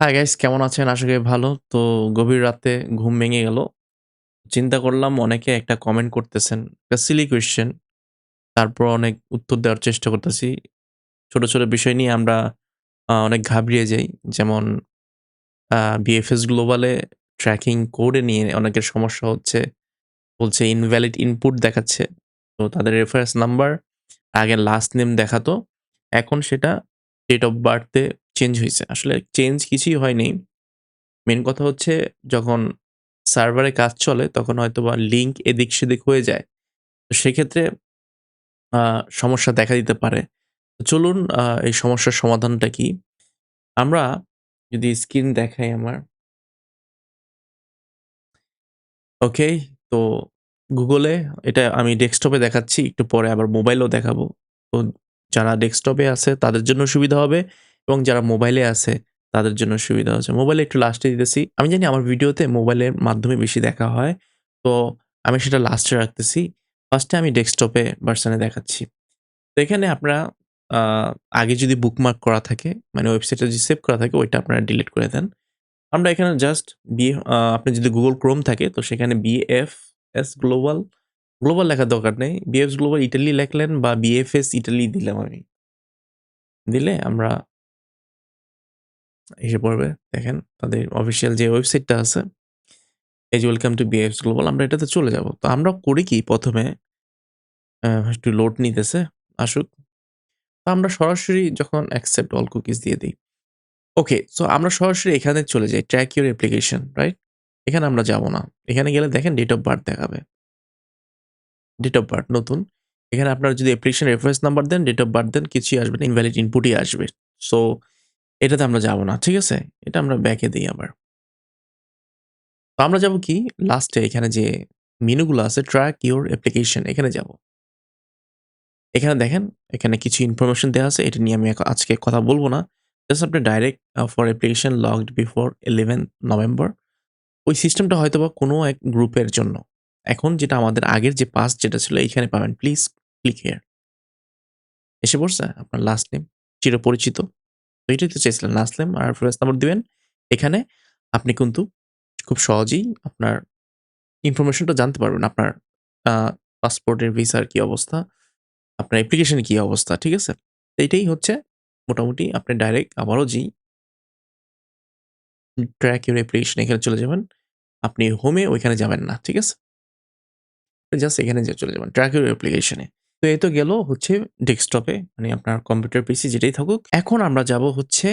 Hi guys কেমন আছেন? আশা করি ভালো। তো গভীর রাতে ঘুম ভেঙে গেল। চিন্তা করলাম অনেকে একটা কমেন্ট করতেছেন। একটা সিলি কোয়েশ্চেন। তারপর অনেক উত্তর দেওয়ার চেষ্টা করতেছি। ছোট, ছোট বিষয় নিয়ে আমরা অনেক ঘাবড়িয়ে যাই। যেমন বিএফএস গ্লোবালে ট্র্যাকিং কোডে নিয়ে অনেকের সমস্যা হচ্ছে। বলছে ইনভ্যালিড ইনপুট দেখাচ্ছে। তো তাদের রেফারেন্স নাম্বার আগে লাস্ট নেম দেখাতো। এখন সেটা ডেট অফ বার্থ চেঞ্জ হয়েছে আসলে চেঞ্জ কিছুই হয়নি। মেন কথা হচ্ছে যখন সার্ভারে কাজ চলে তখন হয়তোবা লিঙ্ক এদিক-সেদিক হয়ে যায়। তো সেক্ষেত্রে সমস্যা দেখা দিতে পারে। চলুন এই সমস্যার সমাধানটা কি? আমরা যদি স্ক্রিন দেখাই আমার ওকে, তো গুগলে এটা আমি ডেস্কটপে দেখাচ্ছি। একটু পরে আবার মোবাইলও দেখাবো। তো যারা ডেস্কটপে আছে তাদের জন্য সুবিধা হবে এবং যারা মোবাইলে আছে তাদের জন্য সুবিধা হচ্ছে। মোবাইলে একটু লাস্টে দিতেছি। আমি জানি আমার ভিডিওতে মোবাইলের মাধ্যমে বেশি দেখা হয়। তো আমি সেটা লাস্টে রাখতেছি। ফার্স্টে আমি ডেস্কটপে ভার্শনে দেখাচ্ছি। তো এখানে আপনারা আগে যদি বুকমার্ক করা থাকে, মানে ওয়েবসাইটে যদি সেভ করা থাকে ওইটা আপনারা ডিলিট করে দেন। আমরা এখানে জাস্ট বি আ আপনার যদি গুগল ক্রোম থাকে তো সেখানে বিএফ এস গ্লোবাল, গ্লোবাল লেখার দরকার নেই। বিএফএস গ্লোবাল ইটালি লেখলেন বা বিএফএস ইটালি দিলাম আমি। দিলে আমরা এসে পড়বে। দেখেন তাদের অফিসিয়াল যে ওয়েবসাইটটা আছে। যে ওয়েলকাম টু বিএফএস গ্লোবাল আমরা এটাতে চলে যাব। তো আমরা করি কি ১ম এ একটু লোড নিতেছে, আসুক। তো আমরা সরাসরি যখন অ্যাকসেপ্ট অল কুকিজ দিয়ে দিই ওকে, সো আমরা সরাসরি এখানে চলে যাই। Track your application, right? এখানে আমরা যাব না। এখানে গেলে দেখেন ডেট অফ বার্থ দেখাবে। ডেট অফ বার্থ নতুন। এখানে আপনার যদি অ্যাপ্লিকেশন রেফারেন্স নাম্বার দেন, ডেট অফ বার্থ দেন কিছুই আসবে না। ইনভ্যালিড ইনপুটই আসবে। সো এটাতে আমরা যাব না। ঠিক আছে? এটা আমরা ব্যাকে দিই আবার। তো আমরা যাব কি লাস্টে এখানে যে মেনুগুলো আছে ট্র্যাক ইউর অ্যাপ্লিকেশন এখানে যাব। এখানে দেখেন, এখানে কিছু ইনফরমেশন দেওয়া আছে। এটা নিয়ে আমি আজকে কথা বলব না। জাস্ট আপনি direct for application logged before 11 November. ওই সিস্টেমটা হয়তোবা কোনো এক গ্রুপের জন্য। এখন যেটা আমাদের আগের যে পাস যেটা ছিল, এইখানে পাবেন। Please click here. এসে পড়ছে আপনার লাস্ট নেম চিরপরিচিত। এটাই তো চেয়েছিলেন নেম আর রেফারেন্স নাম্বার দিবেন। এখানে আপনি কিন্তু খুব সহজেই আপনার ইনফরমেশনটা জানতে পারবেন। আপনার পাসপোর্টের ভিসার কি অবস্থা, আপনার অ্যাপ্লিকেশনের কি অবস্থা, ঠিক আছে? এইটাই হচ্ছে মোটামুটি আপনি ডাইরেক্ট আবারও যেই ট্র্যাক ইউর অ্যাপ্লিকেশন এখানে চলে যাবেন। আপনি হোমে ওইখানে যাবেন না। ঠিক আছে? জাস্ট এখানে যে চলে যাবেন ট্র্যাক ইউর অ্যাপ্লিকেশন। তো এই তো গেল হচ্ছে ডেস্কটপে মানে আপনার কম্পিউটার পিসি যেটাই থাকুক। এখন আমরা যাব হচ্ছে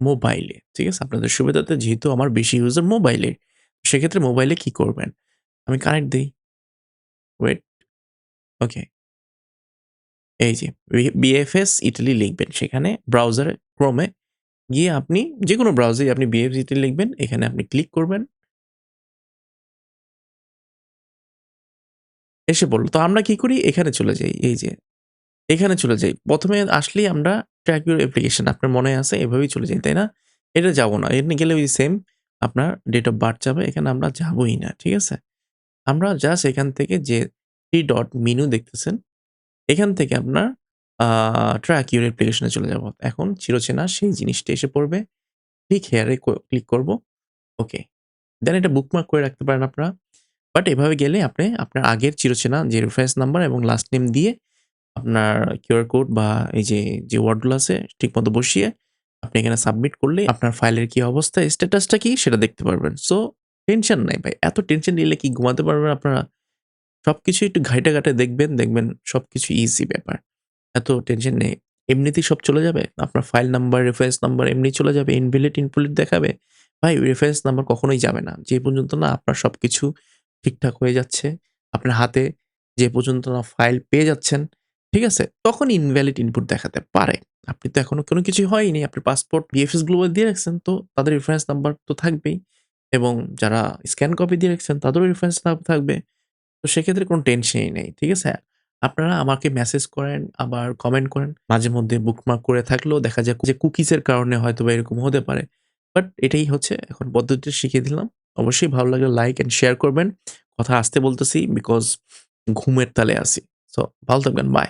মোবাইলে। ঠিক আছে? আপনাদের সুবিধার্থে যেহেতু আমার বেশি ইউজার মোবাইলে। সেক্ষেত্রে মোবাইলে কি করবেন? আমি কানেক্ট দেই। ওয়েট। ওকে। এই যে বিএফএস ইটালি লিখবেন। সেখানে ব্রাউজারে এ গিয়ে আপনি যে কোনো ব্রাউজারে আপনি বিএফএস ইটালি লিখবেন। এখানে আপনি ক্লিক করবেন। এসে পড়ল। তো আমরা কি করি? এখানে চলে যাই। এই যে এখানে চলে যাই। প্রথমে আসলেই আমরা ট্র্যাক ইউর অ্যাপ্লিকেশন আপনার মনে আছে এভাবেই চলে যাই, তাই না? এটা যাব না। এখানে গেলে ওই সেম আপনার ডেট অফ বার্থ যাবে। এখানে আমরা যাবোই না। ঠিক আছে? আমরা জাস্ট এখান থেকে যে 3 ডট মেনু দেখতেছেন, এখান থেকে আপনার ট্র্যাক ইউর অ্যাপ্লিকেশন চলে যাব। এখন চিরচেনা সেই জিনিসটা এসে পড়বে। ঠিক হেয়ারে ক্লিক করব। ওকে। দেন এটা বুকমার্ক করে রাখতে পারেন আপনারা। বাট এভাবে গেলে আপনি আপনার আগের চিরচেনা যে রেফারেন্স নাম্বার এবং লাস্ট নেম দিয়ে আপনার কিউআর কোড বা এই যে, যে ওয়ার্ডগুলো আছে ঠিকমতো বসিয়ে আপনি এখানে সাবমিট করলেই আপনার ফাইলের কি অবস্থা, স্ট্যাটাসটা কি সেটা দেখতে পারবেন। সো টেনশন নাই ভাই। এত টেনশন নিলে কি ঘুমাতে পারবেন আপনারা? সবকিছু একটু ঘাইটে, ঘাইটে দেখবেন, দেখবেন সব কিছু ইজি ব্যাপার। এত টেনশন নেই। এমনিতেই সব চলে যাবে। আপনার ফাইল নাম্বার, রেফারেন্স নাম্বার এমনি চলে যাবে। ইনভ্যালিড ইনপুট দেখাবে। ভাই রেফারেন্স নাম্বার কখনোই যাবে না। যে পর্যন্ত না আপনার সবকিছু ঠিকঠাক হয়ে যাচ্ছে, আপনার হাতে যে পর্যন্ত না ফাইল পেয়ে যাচ্ছেন, ঠিক আছে? তখন ইনভ্যালিড ইনপুট দেখাতে পারে। আপনি তো এখনও কোনো কিছুই হয়নি। আপনার পাসপোর্ট বিএফএস দিয়ে রাখছেন তো তাদের রেফারেন্স নাম্বার তো থাকবেই এবং যারা স্ক্যান কপি দিয়ে রাখছেন তাদেরও রেফারেন্স নাম্বার থাকবে। তো সেক্ষেত্রে কোনো টেনশনই নেই। ঠিক আছে? আপনারা আমাকে মেসেজ করেন, আবার কমেন্ট করেন। মাঝে মধ্যে বুকমার্ক করে থাকলেও দেখা যায় যে কুকিজের কারণে হয়তোবা এরকম হতে পারে। বাট এটাই হচ্ছে এখন পদ্ধতিটা শিখিয়ে দিলাম। অবশ্যই ভালো লাগলে লাইক অ্যান্ড শেয়ার করবেন। কথা আসতে বলতেছি বিকজ ঘুমের তালে আসি সো ভালো থাকবেন। বাই।